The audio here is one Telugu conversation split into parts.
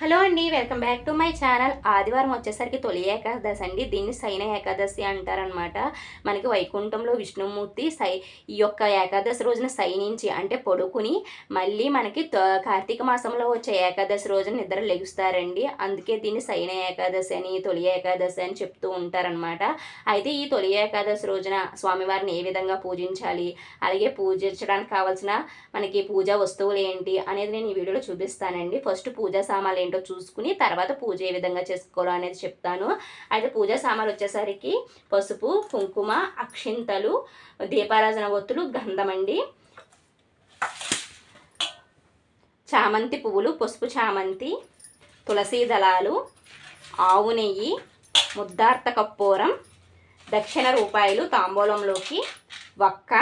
హలో అండి welcome back to my channel. ఆదివారం వచ్చేసరికి తొలి ఏకాదశి అండి. దీన్ని సైన ఏకాదశి అంటారనమాట మనకి వైకుంఠంలో విష్ణుమూర్తి సై ఈ యొక్క ఏకాదశి రోజున సైనించి అంటే పడుకుని మళ్ళీ మనకి కార్తీక మాసంలో వచ్చే ఏకాదశి రోజున నిద్ర లెగుస్తారండి. అందుకే దీన్ని సైన ఏకాదశి అని తొలి ఏకాదశి అని చెప్తూ ఉంటారనమాట అయితే ఈ తొలి ఏకాదశి రోజున స్వామివారిని ఏ విధంగా పూజించాలి? అలాగే పూజించడానికి కావాల్సిన మనకి పూజా వస్తువులు ఏంటి అనేది నేను ఈ వీడియోలో చూపిస్తానండి. ఫస్ట్ పూజా సామాన్లు ఏంటో చూసుకుని తర్వాత పూజ ఏ విధంగా చేసుకోవాలో అనేది చెప్తాను. అయితే పూజా సామాన్లు వచ్చేసరికి పసుపు కుంకుమ అక్షింతలు దీపారాజన ఒత్తులు గంధమండి చామంతి పువ్వులు పసుపు చామంతి తులసీ దళాలు ఆవు నెయ్యి ముద్దార్త కప్పూరం దక్షిణ రూపాయలు తాంబూలంలోకి వక్క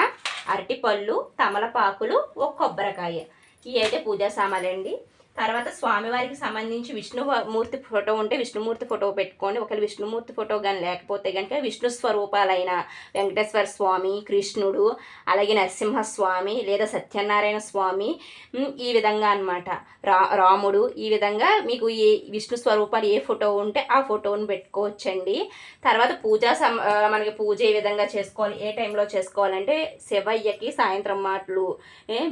అరటిపళ్ళు తమలపాకులు ఒక కొబ్బరికాయ. ఇవి అయితే పూజా సామాన్లండి. తర్వాత స్వామివారికి సంబంధించి విష్ణుమూర్తి ఫోటో ఉంటే విష్ణుమూర్తి ఫోటో పెట్టుకోండి. ఒకవేళ విష్ణుమూర్తి ఫోటో కానీ లేకపోతే కనుక విష్ణు స్వరూపాలైన వెంకటేశ్వర స్వామి కృష్ణుడు అలాగే నరసింహస్వామి లేదా సత్యనారాయణ స్వామి ఈ విధంగా అన్నమాట. రా రాముడు ఈ విధంగా మీకు ఏ విష్ణు స్వరూపాలు ఏ ఫోటో ఉంటే ఆ ఫోటోని పెట్టుకోవచ్చండి. తర్వాత పూజా సమ మనకి పూజ ఏ విధంగా చేసుకోవాలి ఏ టైంలో చేసుకోవాలంటే శివయ్యకి సాయంత్రం మాటలు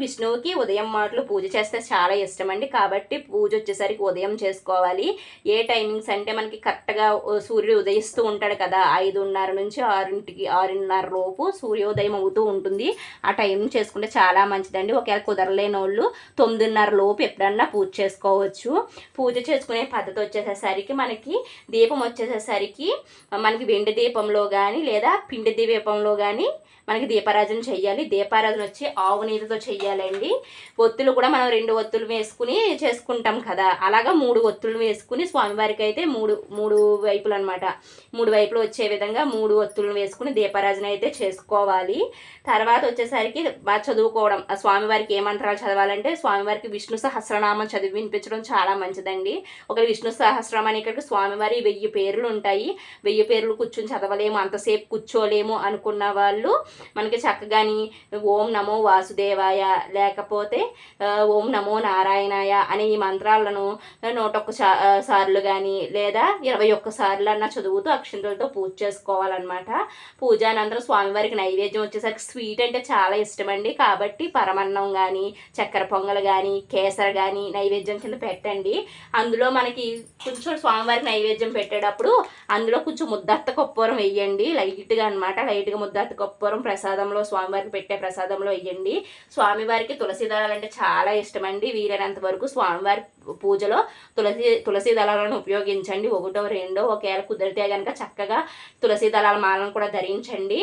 విష్ణువుకి ఉదయం మాటలు పూజ చేస్తే చాలా ఇష్టం అండి. కాబట్టి పూజ వచ్చేసరికి ఉదయం చేసుకోవాలి. ఏ టైమింగ్స్ అంటే మనకి కరెక్ట్గా సూర్యుడు ఉదయిస్తూ ఉంటాడు కదా ఐదున్నర నుంచి ఆరింటికి ఆరున్నర లోపు సూర్యోదయం అవుతూ ఉంటుంది. ఆ టైం చేసుకుంటే చాలా మంచిదండి. ఒకవేళ కుదరలేని వాళ్ళు తొమ్మిదిన్నర లోపు ఎప్పుడన్నా పూజ చేసుకోవచ్చు. పూజ చేసుకునే పద్ధతి వచ్చేసేసరికి మనకి దీపం వచ్చేసేసరికి మనకి వెండి దీపంలో కానీ లేదా పిండి దీపంలో కానీ మనకి దీపారాధన చెయ్యాలి. దీపారాధన వచ్చి ఆవు నీళ్ళతో చెయ్యాలండి. ఒత్తులు కూడా మనం రెండు ఒత్తులు వేసుకుని చేసుకుంటాం కదా. అలాగా మూడు ఒత్తులు వేసుకుని స్వామివారికి అయితే మూడు మూడు వైపులు అనమాట మూడు వైపులు వచ్చే విధంగా మూడు ఒత్తులను వేసుకుని దీపారాజన అయితే చేసుకోవాలి. తర్వాత వచ్చేసరికి బాగా చదువుకోవడం. ఆ స్వామివారికి ఏ మంత్రాలు చదవాలంటే స్వామివారికి విష్ణు సహస్రనామం చదివి వినిపించడం చాలా మంచిదండి. ఒక విష్ణు సహస్రనామాన్ని ఇక్కడికి స్వామివారి వెయ్యి పేర్లు ఉంటాయి. వెయ్యి పేర్లు కూర్చొని చదవలేము అంతసేపు కూర్చోలేము అనుకున్న వాళ్ళు మనకి చక్కగాని ఓం నమో వాసుదేవాయ లేకపోతే ఓం నమో నారాయణాయ అనే ఈ మంత్రాలను నూట ఒక్క సార్లు కానీ లేదా ఇరవై ఒక్క సార్లు అన్న చదువుతూ అక్షంతలతో పూజ చేసుకోవాలన్నమాట. పూజ అనంతరం స్వామివారికి నైవేద్యం వచ్చేసరికి స్వీట్ అంటే చాలా ఇష్టం అండి కాబట్టి పరమన్నం కానీ చక్కెర పొంగల్ కానీ కేసర కానీ నైవేద్యం కింద పెట్టండి. అందులో మనకి కొంచెం స్వామివారికి నైవేద్యం పెట్టేటప్పుడు అందులో కొంచెం ముద్దత్త కొప్పూరం వేయండి. లైట్గా అనమాట లైట్గా ముద్దత్త కొప్పూరం ప్రసాదంలో స్వామివారికి పెట్టే ప్రసాదంలో వేయండి. స్వామివారికి తులసి దళాలు అంటే చాలా ఇష్టం అండి వీలైనంత వరకు స్వామివారి పూజలో తులసి తులసి దళాలను ఉపయోగించండి. ఒకటో రెండో ఒకవేళ కుదిరితే కనుక చక్కగా తులసి దళాల మాలను కూడా ధరించండి.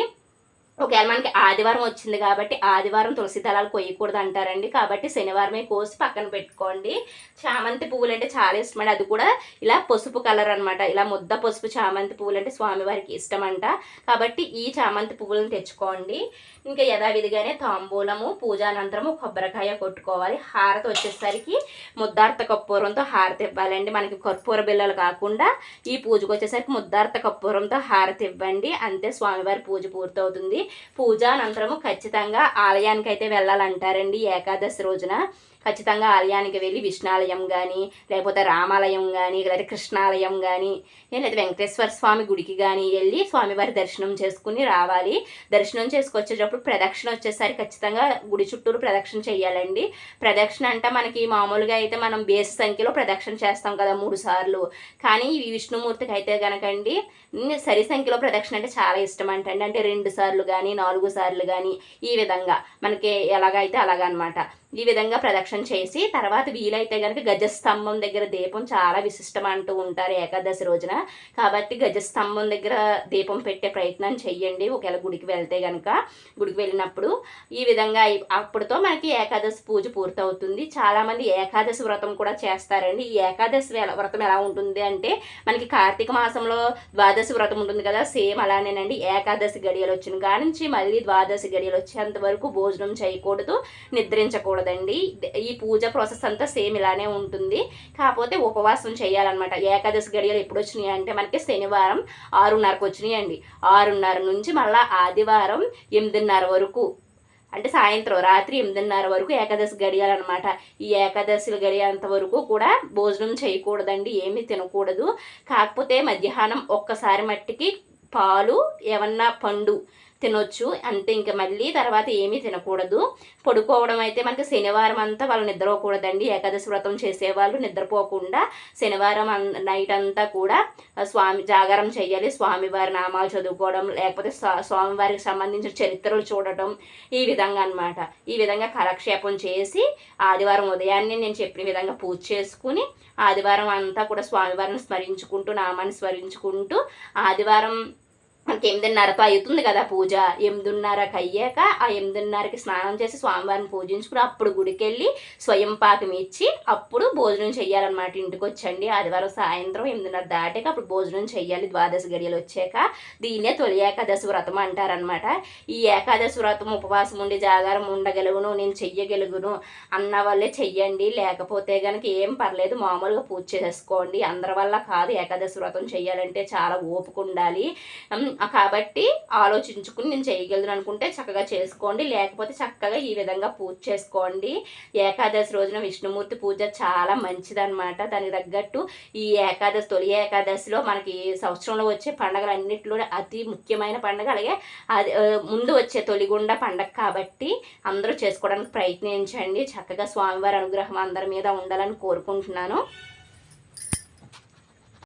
ఒకవేళ మనకి ఆదివారం వచ్చింది కాబట్టి ఆదివారం తులసి దళాలు కొయ్యకూడదు అంటారండి కాబట్టి శనివారమే కోసి పక్కన పెట్టుకోండి. చామంతి పువ్వులు అంటే చాలా ఇష్టం అండి అది కూడా ఇలా పసుపు కలర్ అనమాట ఇలా ముద్ద పసుపు చామంతి పువ్వులు అంటే స్వామివారికి ఇష్టం అంట కాబట్టి ఈ చామంతి పువ్వులను తెచ్చుకోండి. ఇంకా యథావిధిగానే తాంబూలము పూజానంతరము కొబ్బరికాయ కొట్టుకోవాలి. హారతి వచ్చేసరికి ముద్దార్త కర్పూరంతో హారతి ఇవ్వాలండి. మనకి కర్పూర బిల్లలు కాకుండా ఈ పూజకు వచ్చేసరికి ముద్దార్త కర్పూరంతో హారతి ఇవ్వండి. అంతే స్వామివారి పూజ పూర్తవుతుంది. పూజ అనంతరము ఖచ్చితంగా ఆలయానికి అయితే వెళ్ళాలంటారండి ఏకాదశి రోజున. ఖచ్చితంగా ఆలయానికి వెళ్ళి విష్ణాలయం కానీ లేకపోతే రామాలయం కానీ లేదా కృష్ణాలయం కానీ లేదా వెంకటేశ్వర స్వామి గుడికి కానీ వెళ్ళి స్వామివారి దర్శనం చేసుకుని రావాలి. దర్శనం చేసుకొచ్చేటప్పుడు ప్రదక్షిణ వచ్చేసరికి ఖచ్చితంగా గుడి చుట్టూరు ప్రదక్షిణ చేయాలండి. ప్రదక్షిణ అంటే మనకి మామూలుగా అయితే మనం బేస్ సంఖ్యలో ప్రదక్షిణ చేస్తాం కదా మూడు సార్లు. కానీ ఈ విష్ణుమూర్తికి అయితే కనుకండి సరి సంఖ్యలో ప్రదక్షిణ అంటే చాలా ఇష్టం అంటండి. అంటే రెండు సార్లు కానీ నాలుగు సార్లు కానీ ఈ విధంగా మనకి ఎలాగైతే అలాగనమాట. ఈ విధంగా ప్రదక్షిణ చేసి తర్వాత వీలైతే కనుక గజస్తంభం దగ్గర దీపం చాలా విశిష్టం అంటూ ఉంటారు ఏకాదశి రోజున. కాబట్టి గజస్తంభం దగ్గర దీపం పెట్టే ప్రయత్నం చెయ్యండి. ఒకవేళ గుడికి వెళ్తే కనుక గుడికి వెళ్ళినప్పుడు ఈ విధంగా అప్పుడుతో మనకి ఏకాదశి పూజ పూర్తవుతుంది. చాలామంది ఏకాదశి వ్రతం కూడా చేస్తారండి. ఈ ఏకాదశి వ్రతం ఎలా ఉంటుంది అంటే మనకి కార్తీక మాసంలో ద్వాదశి వ్రతం ఉంటుంది కదా సేమ్ అలానేనండి. ఏకాదశి గడియలు వచ్చిన కానించి నుంచి మళ్ళీ ద్వాదశి గడియలు వచ్చేంత వరకు భోజనం చేయకూడదు నిద్రించకూడదు. నిద్రించకూడదండి ఈ పూజ ప్రాసెస్ అంతా సేమ్ ఇలానే ఉంటుంది. కాకపోతే ఉపవాసం చేయాలన్నమాట. ఏకాదశి గడియలు ఎప్పుడు వచ్చినాయి అంటే మనకి శనివారం ఆరున్నరకు వచ్చినాయి అండి ఆరున్నర నుంచి మళ్ళీ ఆదివారం ఎనిమిదిన్నర వరకు అంటే సాయంత్రం రాత్రి ఎనిమిదిన్నర వరకు ఏకాదశి గడియాలన్నమాట. ఈ ఏకాదశి గడియేంత వరకు కూడా భోజనం చేయకూడదండి ఏమీ తినకూడదు. కాకపోతే మధ్యాహ్నం ఒక్కసారి మట్టికి పాలు ఏమన్నా పండు తినొచ్చు. అంతే ఇంకా మళ్ళీ తర్వాత ఏమీ తినకూడదు. పడుకోవడం అయితే మనకి శనివారం అంతా వాళ్ళు నిద్రపోకూడదండి. ఏకాదశి వ్రతం చేసేవాళ్ళు నిద్రపోకుండా శనివారం నైట్ అంతా కూడా స్వామి జాగారం చేయాలి స్వామివారి నామాలు చదువుకోవడం లేకపోతే స్వామివారికి సంబంధించిన చరిత్రలు చూడటం ఈ విధంగా అన్నమాట. ఈ విధంగా కాలక్షేపం చేసి ఆదివారం ఉదయాన్నే నేను చెప్పిన విధంగా పూజ చేసుకుని ఆదివారం అంతా కూడా స్వామివారిని స్మరించుకుంటూ నామాన్ని స్మరించుకుంటూ ఆదివారం మనకి ఎనిమిదిన్నరతో అవుతుంది కదా పూజ. ఎనిమిదిన్నరకు అయ్యాక ఆ ఎనిమిదిన్నరకి స్నానం చేసి స్వామివారిని పూజించుకుని అప్పుడు గుడికి వెళ్ళి స్వయం పాకం ఇచ్చి అప్పుడు భోజనం చెయ్యాలన్నమాట ఇంటికి వచ్చండి. ఆదివారం సాయంత్రం ఎనిమిదిన్నర దాటాక అప్పుడు భోజనం చెయ్యాలి. ద్వాదశి గడియలు వచ్చాక దీన్నే తొలి ఏకాదశి వ్రతం అంటారనమాట ఈ ఏకాదశి వ్రతం ఉపవాసం ఉండి జాగారం ఉండగలుగును నేను చెయ్యగలుగును అన్న వాళ్ళే చెయ్యండి. లేకపోతే కనుక ఏం పర్లేదు మామూలుగా పూజ చేసుకోండి అందరి వల్ల కాదు ఏకాదశి వ్రతం చెయ్యాలంటే చాలా ఓపిక ఉండాలి. కాబట్టి ఆలోచించుకుని నేను చేయగలను అనుకుంటే చక్కగా చేసుకోండి. లేకపోతే చక్కగా ఈ విధంగా పూజ చేసుకోండి. ఏకాదశి రోజున విష్ణుమూర్తి పూజ చాలా మంచిదన్నమాట. దానికి తగ్గట్టు ఈ ఏకాదశి తొలి ఏకాదశిలో మనకి సంవత్సరంలో వచ్చే పండుగలన్నింటిలో అతి ముఖ్యమైన పండుగ. అలాగే అది ముందు వచ్చే తొలిగుండ పండగ కాబట్టి అందరూ చేసుకోవడానికి ప్రయత్నించండి. చక్కగా స్వామివారి అనుగ్రహం అందరి మీద ఉండాలని కోరుకుంటున్నాను.